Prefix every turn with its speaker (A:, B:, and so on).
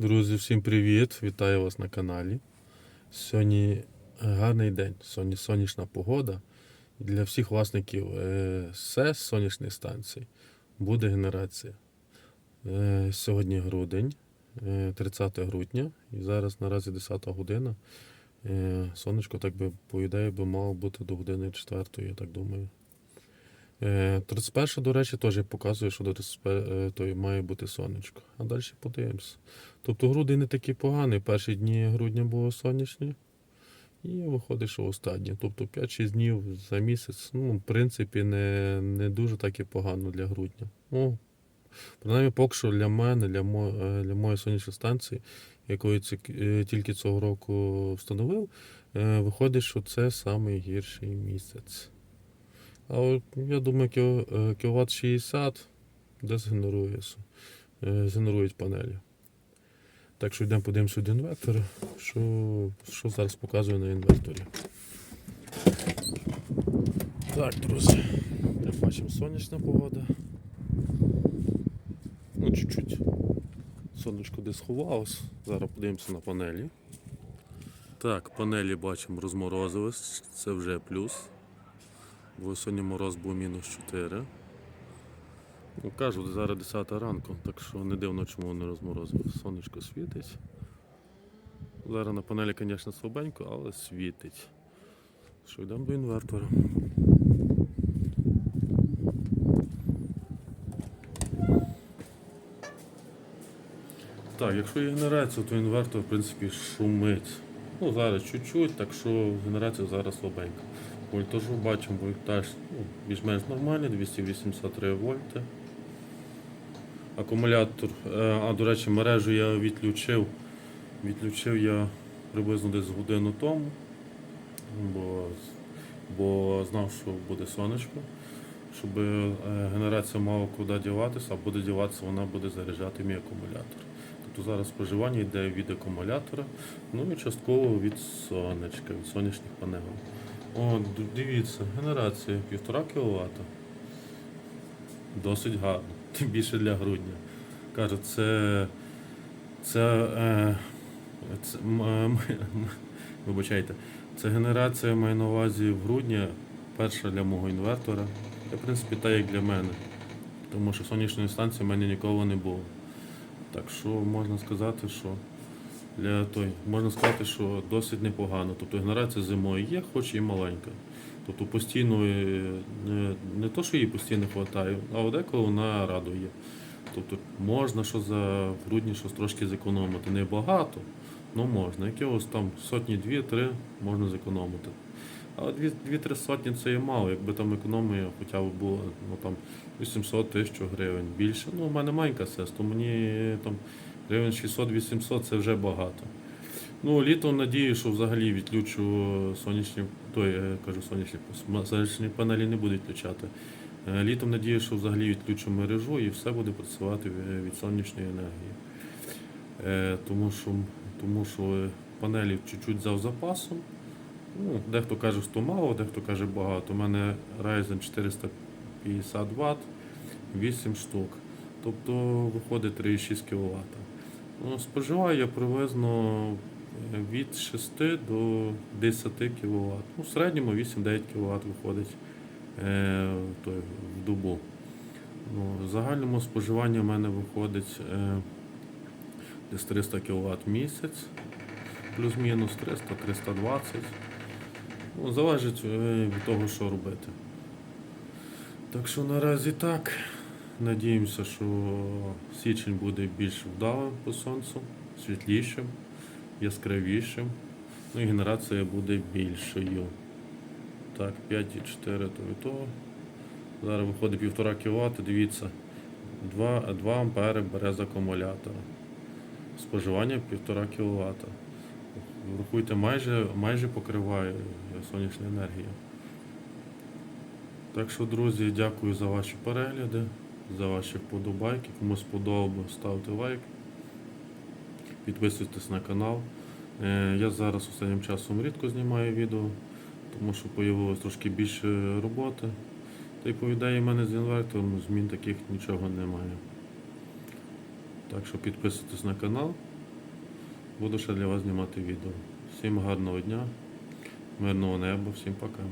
A: Друзі, всім привіт! Вітаю вас на каналі. Сьогодні гарний день, сьогодні сонячна погода. Для всіх власників е, СЕС сонячних станцій буде генерація. Е, Сьогодні грудень, е, 30 грудня, і зараз наразі 10 година. Е, Сонечко, так би по ідеї, би мало бути до години 4, я так думаю. Е, 31, до речі, теж показує, що до 31 то має бути сонечко. А далі подивимося. Тобто грудень не такий поганий. Перші дні грудня було сонячні. І виходить, що останні. Тобто 5-6 днів за місяць, ну, в принципі, не, не дуже так і погано для грудня. Ну, принаймні, поки що для мене, для, мо, е, для моєї сонячної станції, якої е, тільки цього року встановив, е, виходить, що це найгірший місяць. А я думаю, кіловат 60 десь генерує, згенерують панелі. Так що йдемо подивимося до інвертора, що, що зараз показує на інверторі. Так, друзі, як бачимо, сонячна погода. Ну, чуть-чуть. Сонечко десь сховалось. Зараз подивимося на панелі. Так, панелі бачимо розморозились, це вже плюс. Бо сьогодні мороз був мінус 4. Ну, кажуть, зараз 10 ранку, так що не дивно, чому вони розморозили. Сонечко світить. Зараз на панелі, звісно, слабенько, але світить. Що йдемо до інвертора. Так, якщо є генерація, то інвертор в принципі шумить. Ну, зараз чуть-чуть, так що генерація зараз слабенька. Вольтажу бачимо, вольтаж ну, більш-менш нормальний, 283 вольти. Акумулятор, е, а до речі, мережу я відключив. Відключив я приблизно десь годину тому, бо, бо знав, що буде сонечко. Щоб е, генерація мала куди діватися, а буде діватися, вона буде заряджати мій акумулятор. Тобто зараз споживання йде від акумулятора, ну і частково від сонечка, від сонячних панелей. О, дивіться, генерація 1,5 кВт. Досить гарно, тим більше для грудня. Кажу, це. Це. Е, це м- м- м- вибачайте, це генерація маю на увазі в грудні, перша для мого інвертора. Та, в принципі, та як для мене. Тому що сонячної станції в мене ніколи не було. Так що можна сказати, що для той, можна сказати, що досить непогано. Тобто генерація зимою є, хоч і маленька. Тобто постійно е, не, не то, що їй постійно вистачає, а деколи вона радує. Тобто можна що за грудні щось трошки зекономити. Не багато, але можна. Якогось там сотні дві-три можна зекономити. Але дві- дві-три сотні це є мало, якби там економія хоча б була ну, там, 800 тисяч гривень більше. Ну, у мене маленька сес, мені там гривень 600-800 це вже багато. Ну, літом надію, що взагалі відключу сонячні, той, я кажу, сонячні, сонячні панелі не буду відключати. Е, Літом надію, що взагалі відключу мережу і все буде працювати від сонячної енергії. Е, Тому що, тому що е, панелі чуть-чуть взяв запасом. Ну, дехто каже, що мало, дехто каже багато. У мене Ryzen 450 Вт, 8 штук. Тобто виходить 3,6 кВт. Ну, споживаю я приблизно е, від 6 до 10 кВт. Ну, в середньому 8-9 кВт виходить е, в добу. Ну, в загальному споживання в мене виходить е, десь 300 кВт в місяць, плюс-мінус 300-320. Ну, залежить е, від того, що робити. Так що наразі так. Надіємося, що січень буде більш вдалим по сонцю, світлішим, яскравішим. Ну і генерація буде більшою. Так, 5,4 то від того. Зараз виходить 1,5 кВт, дивіться, 2, 2 ампери бере з акумулятора. Споживання 1,5 кВт. Врахуйте, майже, майже покриває сонячну енергію. Так що, друзі, дякую за ваші перегляди, за ваші вподобайки. Кому сподобалось, ставте лайк. Підписуйтесь на канал. Е, Я зараз останнім часом рідко знімаю відео, тому що з'явилось трошки більше роботи. Та й по ідеї в мене з інвертором змін таких нічого немає. Так що підписуйтесь на канал. Буду ще для вас знімати відео. Всім гарного дня, мирного неба, всім пока.